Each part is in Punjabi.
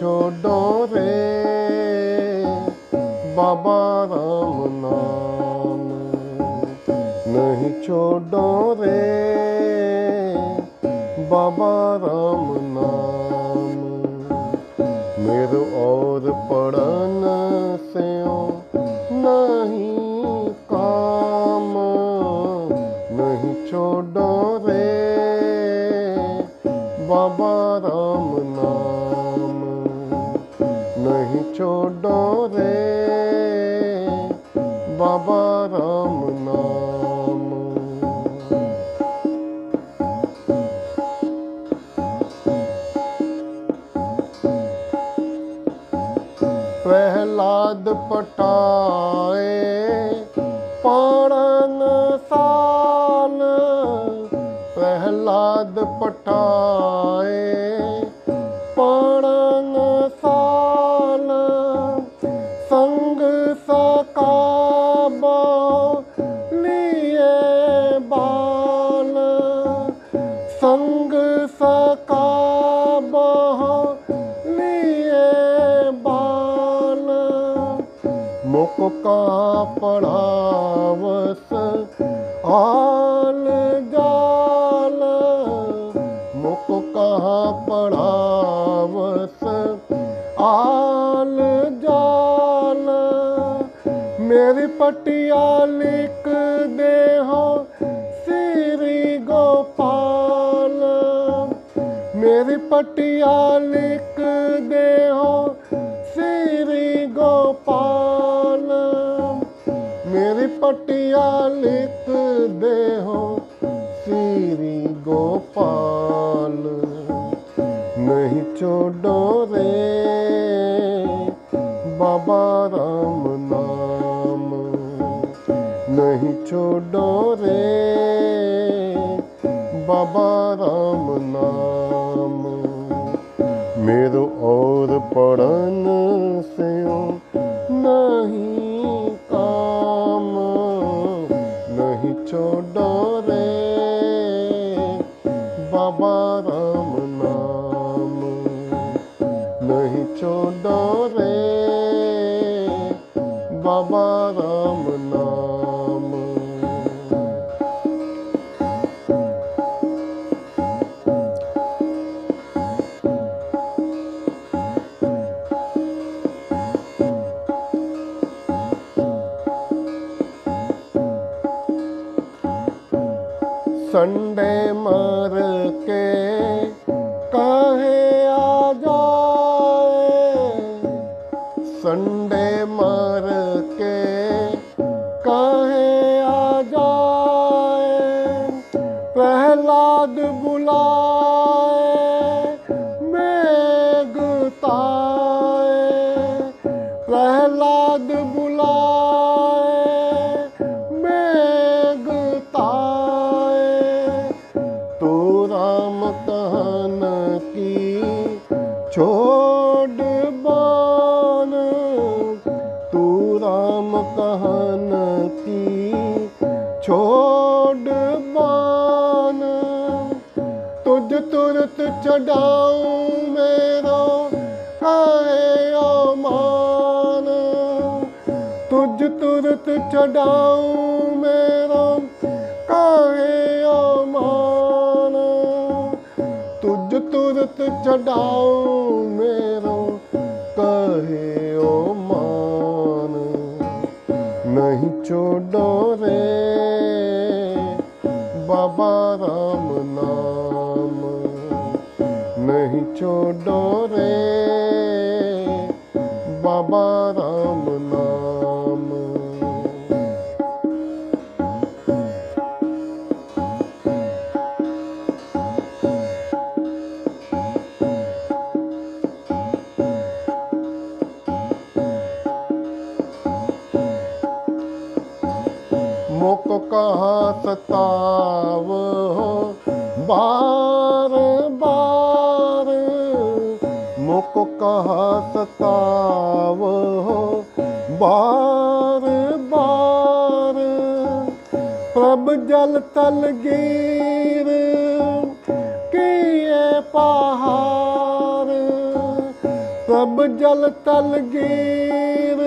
ਛੋਡੋ ਰੇ। ਬਾਬਾ ਰਾਮ ਨਾਮ ਨਹੀਂ ਛੋਡੋ ਰੇ। ਬਾਬਾ ਰਾਮ ਨਾਮ। ਮੇਰ ਔਰ ਪੜਨ ਛੋਡੋ ਰੇ। ਬਾਬਾ ਰਾਮ ਨਾਮ। ਪਟਾਏ ਪਾਣਨ ਸਾ ਸੰਗ ਸਕਾ ਬਹਾ ਨੀਏ ਬਾਨ ਮੁਕ ਕਾ ਪੜਾਵਸ ਆਲ ਜਾਲ। ਮੁਕ ਕਾ ਪੜਾਵਸ ਆਲ ਜਾਲ। ਮੇਰੀ ਪਟਿਆਲੀ ਪਟਿਆ ਲਿਖਦੇ ਹੋ, ਸ੍ਰੀ ਗੋਪਾਲ। ਮੇਰੀ ਪਟਿਆ ਲਿਖਦੇ ਹੋ, ਸ੍ਰੀ ਗੋਪਾਲ। ਨਹੀਂ ਛੋਡੋ ਰੇ, ਬਾਬਾ ਰਾਮ ਨਾਮ। ਨਹੀਂ ਛੋਡੋ ਰੇ, ਬਾਬਾ ਰਾਮ ਨਾਮ। मेरो और पढ़न से नहीं काम नहीं छोड़ो रे बाबा राम नाम नहीं छोड़ो ਸੰਡੇ ਮਰ ਕੇ ਕਹੇ ਆ ਜਾਏ? ਸੰਡੇ ਮਰ ਕੇ ਕਹੇ ਆ ਜਾਏ? ਪਹਿਲਾਦ ਬੁਲਾ ਦਾਨ ਕੀ ਛੋੜ ਬਾਨ ਤੂੰ ਰਾਮ ਕਹਨ ਕੀ ਛੋੜ ਬਾਨ ਤੁਝ ਤੁਰਤ ਚੜਾਉ ਮੇਰਾ ਆਏ ਓ ਮਾਨ ਤੁਝ ਤੁਰਤ ਚੜਾਉ ਮੇਰਾ ਚਿਤ ਚੜਾਉ ਮੇਰੋ, ਕਹਿਓ ਮਾਨ। ਨਹੀਂ ਛੋਡੋ ਰੇ, ਬਾਬਾ ਰਾਮ ਨਾਮ। ਨਹੀਂ ਛੋਡੋ ਰੇ, ਬਾਬਾ ਮੁਕ ਕਹਾ ਸਤਾਵ ਹੋ, ਬਾਰ ਬਾਰ ਪ੍ਰਭ ਜਲ ਤਲ ਗੀਰ, ਕੀਏ ਪਹਾਰ ਪ੍ਰਭ ਜਲ ਤਲ ਗੀਰ,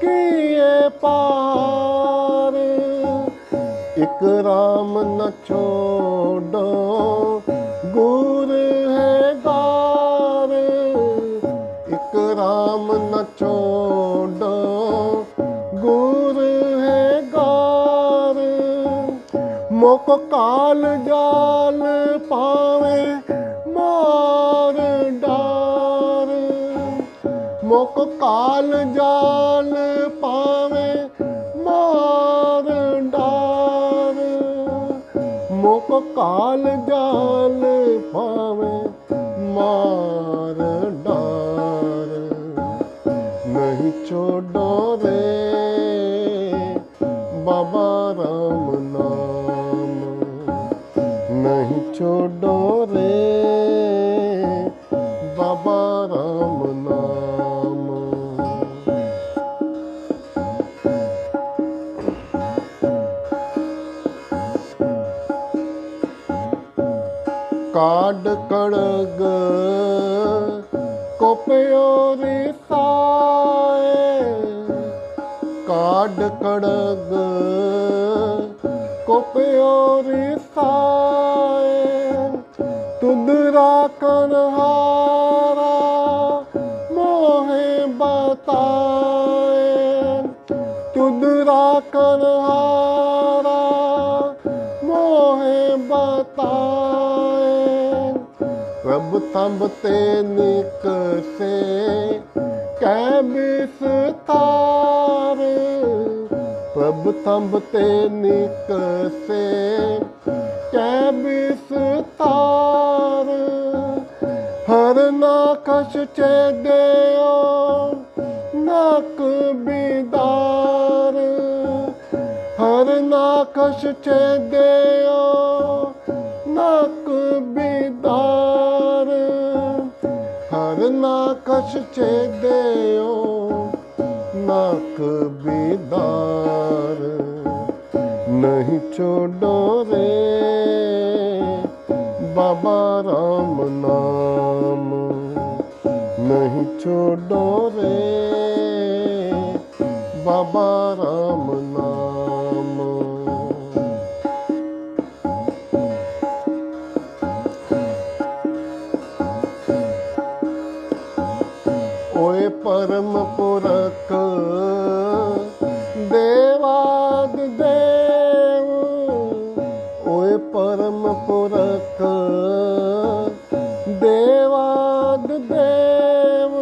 ਕੀਏ ਪਹਾਰ ਇਕ ਰਾਮ ਨ ਛੋਡੋ ਗੁਰ ਮੁਖ ਕਾਲ ਜਾਲ ਪਾਵੇ ਮਾਰ ਡਾਰ। ਮੁਖ ਕਾਲ ਜਾਲ ਪਾਵੇ ਮਾਰ ਡਾਰ। ਮੁਖ ਕਾਲ ਜਾਲ ਪਾਵੇ ਕਾਡ ਕੜਗ ਕੋਪਿਓ ਰੇ ਸਾਏ। ਕਾਡ ਕੜਗ ਕੋਪਿਓ ਰੇ ਸਾਏ। ਤੁਧ ਰਾਖਨ ਹਾਰਾ ਮੋਹੇ ਬਤਾਏ। ਤੁਧ ਰਾਖਨ ਹਾਰਾ ਮੋਹੇ ਬਤਾਏ। ਪ੍ਰਭ ਤੰਬ ਤੇ ਨਿਕਸੇ ਕੈ ਬਿਸਤਾਰ ਪ੍ਰਭ ਤੰਬ ਤੇ ਨਿਕਸੇ ਕੈ ਬਿਸਤਾਰ ਹਰ ਨਾ ਨਾਕਸ਼ ਚੇਦਿਓ ਨਕ ਬਿਦਾਰ। ਹਰ ਨਾ ਨਾਕਸ਼ ਚੇਦਿਓ ਨਕ ਬਿਦਾਰ। ਹਰ ਨਾਕਸ਼ ਚੇਦਿਓ ਨਕ ਬਿਦਾਰ ਨਹੀਂ ਛੋਡੋ ਰੇ, ਬਾਬਾ ਰਾਮ ਨਾਮ। ਨਹੀਂ ਛੋਡੋ ਰੇ, ਬਾਬਾ ਰਾਮ ਪਰਮ ਪੁਰਖ ਦੇਵਾਦ ਦੇਵ। ਓਏ ਪਰਮ ਪੁਰਖ ਦੇਵਾਦ ਦੇਵ।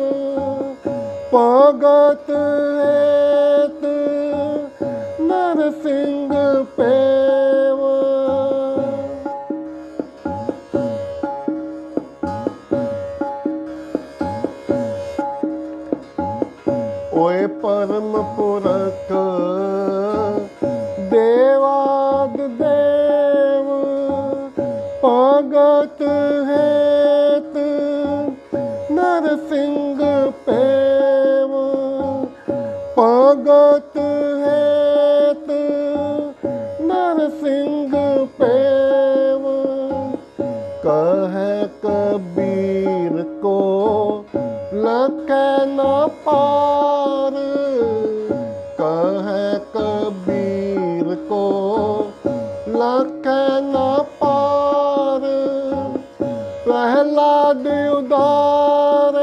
ਭਗਤ ਹੇਤ ਨਰਸਿੰਘ ਪੇਵ ਓਏ ਪਰਮ ਪੁਰਖ ਦੇਵਾਦ ਦੇਵ, ਭਗਤ ਹੇਤ, ਨਰਸਿੰਘ ਪੇਵ, ਭਗਤ ਹੇਤ, ਨਰਸਿੰਘ ਪੇਵ। ਕਹੈ ਕਬੀਰ ਕੋ, ਲਖੈ ਨਾ ਪਾਰ ਪ੍ਰਹਲਾਦ ਉਦਾਰੇ,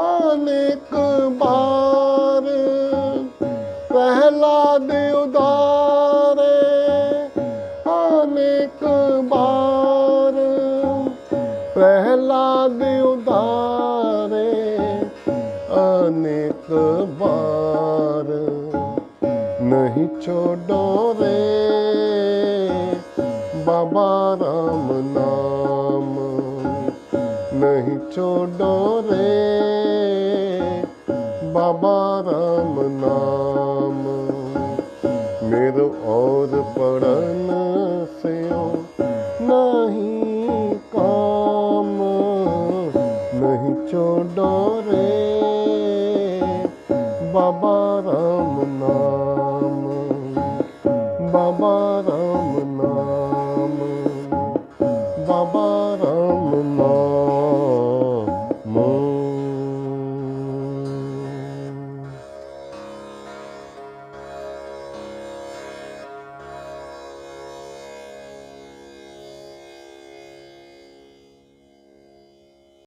ਅਨੇਕ ਬਾਰ। ਪ੍ਰਹਲਾਦ ਉਦਾਰੇ, ਅਨੇਕ ਬਾਰ। ਪ੍ਰਹਲਾਦ ਉਦਾਰੇ, ਅਨੇਕ ਬਾਰ। ਨਹੀਂ ਛੋਡੋ ਰੇ, ਬਾਬਾ ਰਾਮ नहीं छोड़ो रे बाबा राम नाम मेरो और पढ़ना